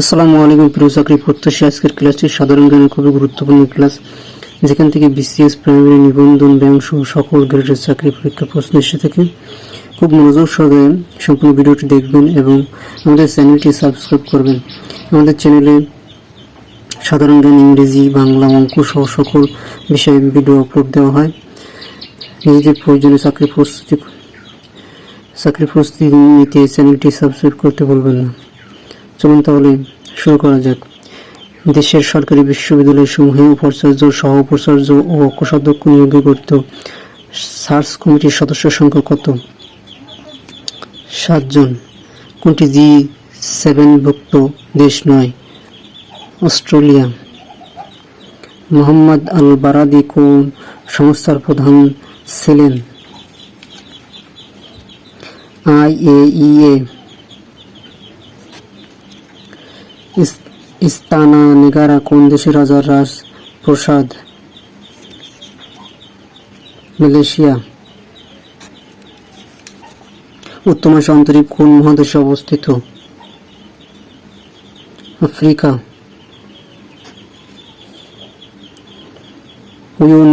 আসসালামু আলাইকুম প্রিয় চাকরি প্রত্যাশী, আজকের ক্লাসটি সাধারণ জ্ঞানের খুবই গুরুত্বপূর্ণ ক্লাস। যেখান থেকে বিসিএস প্রাইমারি নিবন্ধন ব্যাংক সহ সকল গ্রেডের চাকরি পরীক্ষা প্রশ্ন এসে থাকে। খুব মনোযোগ সহকারে সম্পূর্ণ ভিডিওটি দেখবেন এবং আমাদের চ্যানেলটি সাবস্ক্রাইব করবেন। আমাদের চ্যানেলে সাধারণ জ্ঞান, ইংরেজি, বাংলা অঙ্ক সহ সকল বিষয়ে ভিডিও আপলোড দেওয়া হয়। নিজেদের প্রয়োজনীয় চাকরি প্রস্তুতি চাকরি প্রস্তুতি নিতে চ্যানেলটি সাবস্ক্রাইব করতে ভুলবেন না। চলুন তাহলে শুরু করা যাক। দেশের সরকারি বিশ্ববিদ্যালয়সমূহে উপাচার্য, সহ উপাচার্য ও কোষাধ্যক্ষ নিয়োগে গঠিত সার্চ কমিটির সদস্য সংখ্যা কত? সাতজন কোনটি জি সেভেনভুক্ত দেশ নয়? অস্ট্রেলিয়া। মোহাম্মদ আল বারাদি কোন সংস্থার প্রধান ছিলেন? আইএইএ। ইস্তানা নেগারা কোন দেশের রাজার রাজ প্রসাদ মালয়েশিয়া উত্তমাংশ অন্তরীপ কোন মহাদেশে অবস্থিত? আফ্রিকা। উয়ুন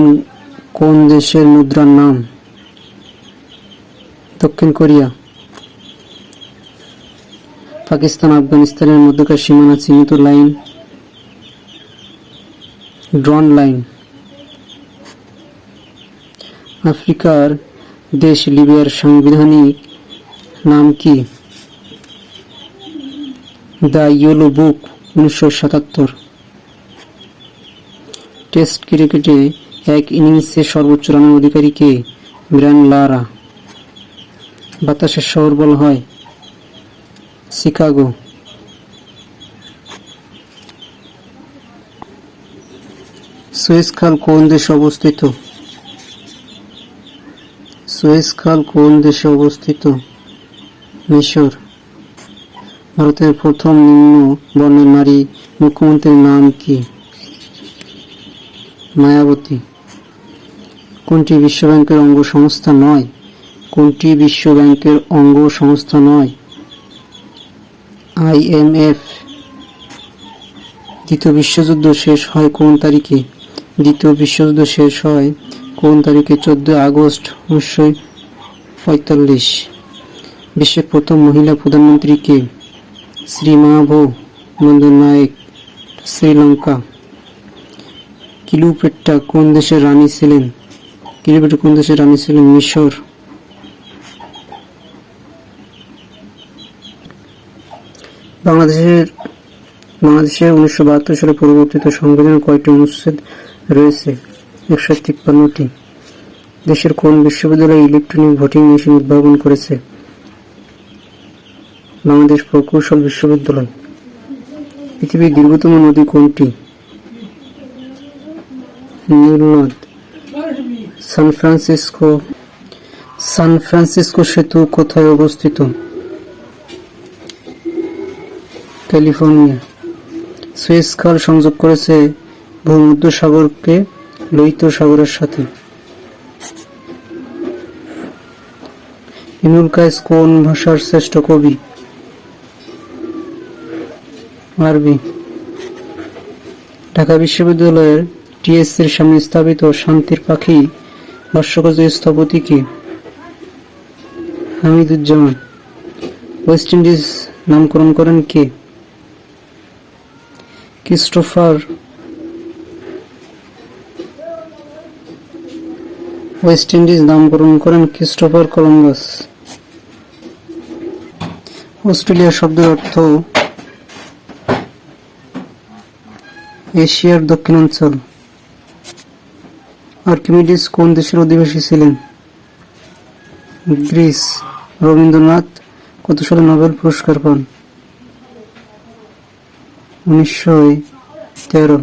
কোন দেশের মুদ্রার নাম? দক্ষিণ কোরিয়া। পাকিস্তান, আফগানিস্তানের মধ্যকার সীমানা চিহ্নিত লাইন, ড্রন লাইন। আফ্রিকার দেশ লিবিয়ার সাংবিধানিক নাম কি? দ্য ইয়েলো বুক, উনিশশো সাতাত্তর। টেস্ট ক্রিকেটে এক ইনিংসে সর্বোচ্চ রানের অধিকারী কে? ব্র্যান লারা। বাতাসের শহর বলা হয়। শিকাগো সুয়েজ খাল কোন দেশে অবস্থিত? সুয়েজ খাল কোন দেশে অবস্থিত? মিশর। ভারতের প্রথম নিম্ন বর্ণের নারী মুখ্যমন্ত্রীর নাম কি? মায়াবতী। কোনটি বিশ্ব ব্যাংকের অঙ্গ সংস্থা নয়? কোনটি বিশ্ব ব্যাংকের অঙ্গ সংস্থা নয়? আইএমএফ। দ্বিতীয় বিশ্বযুদ্ধ শেষ হয় কোন তারিখে? দ্বিতীয় বিশ্বযুদ্ধ শেষ হয় কোন তারিখে? চোদ্দই আগস্ট উনিশশো পঁয়তাল্লিশ। বিশ্বের প্রথম মহিলা প্রধানমন্ত্রী কে? শ্রী মাভো নায়ক, শ্রীলঙ্কা। কিলুপেট্টা কোন দেশের রানী ছিলেন? কিলুপেট্টা কোন দেশের রানী ছিলেন? মিশর। বাংলাদেশের বাংলাদেশের উনিশশো বাহাত্তর সালে পরিবর্তিত সংবিধানের কয়টি অনুচ্ছেদ রয়েছে? একশো তিপ্পান্নটি। দেশের কোন বিশ্ববিদ্যালয়ে ইলেকট্রনিক ভোটিং মেশিন উদ্ভাবন করেছে? বাংলাদেশ প্রকৌশল বিশ্ববিদ্যালয়। পৃথিবীর দীর্ঘতম নদী কোনটি? নীল নদ সান ফ্রান্সিসকো সান ফ্রান্সিসকো সেতু কোথায় অবস্থিত? ক্যালিফোর্নিয়া। সুয়েজ খাল সংযোগ করেছে ভূমধ্য সাগরকে লোহিত সাগরের সাথে। ইমরুল কায়েস কোন ভাষার শ্রেষ্ঠ কবি? আরবি। ঢাকা বিশ্ববিদ্যালয়ের টিএসসির সামনে স্থাপিত শান্তির পাখি ভাস্কর্য স্থপতি কি? হামিদুজ্জামান। ওয়েস্ট ইন্ডিজ নামকরণ করেন কে? ক্রিস্টোফার ওয়েস্ট ইন্ডিজ নামকরণ করেন ক্রিস্টোফার কলম্বাস। অস্ট্রেলিয়া শব্দের অর্থ এশিয়ার দক্ষিণাঞ্চল। আর্কিমিডিস কোন দেশের অধিবাসী ছিলেন? গ্রিস। রবীন্দ্রনাথ কত সালে নোবেল পুরস্কার পান? উনিশশো তেরো।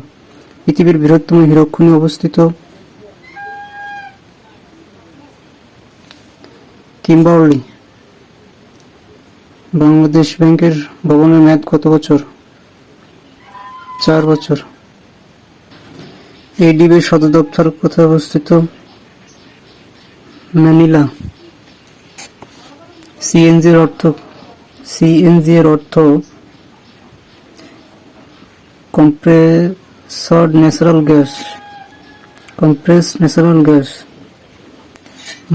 পৃথিবীর বৃহত্তম হীরকখনি অবস্থিত। কিম্বার্লি বাংলাদেশ ব্যাংকের ভবনের মেয়াদ কত বছর? চার বছর। এডিবির সদর দপ্তর কোথায় অবস্থিত? ম্যানিলা। সিএনজির অর্থ সিএনজি এর অর্থ compressed natural gas, compress natural gas.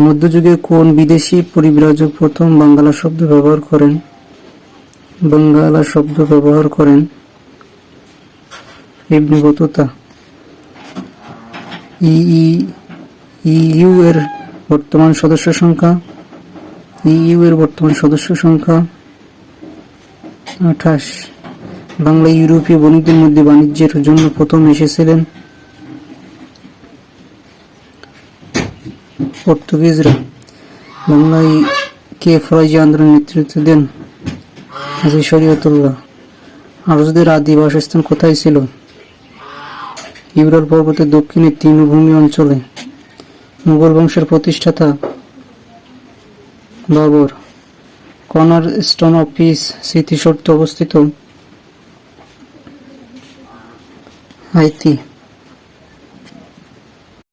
মধ্যযুগে কোন বিদেশি পরিব্রাজক প্রথম বাঙ্গালা শব্দ ব্যবহার করেন? বাঙ্গালা শব্দ ব্যবহার করেন ইবনে বতুতা। ইইউ এর বর্তমান সদস্য সংখ্যা ইইউ এর বর্তমান সদস্য সংখ্যা আঠাশ। বাংলা ইউরোপীয় বণিকদের মধ্যে বাণিজ্যের জন্য প্রথম এসেছিলেন পর্তুগিজরা। বাংলায় কে ফরাজি আন্দোলন নেতৃত্ব দেন? হাজি শরীয়তুল্লাহ। আরজদের আদি বাসস্থান কোথায় ছিল? ইউরাল পর্বতের দক্ষিণে তৃণভূমি অঞ্চলে। মুঘল বংশের প্রতিষ্ঠাতা বাবর। কনার স্টোন অফিস স্মৃতিসৌধ অবস্থিত। Vai.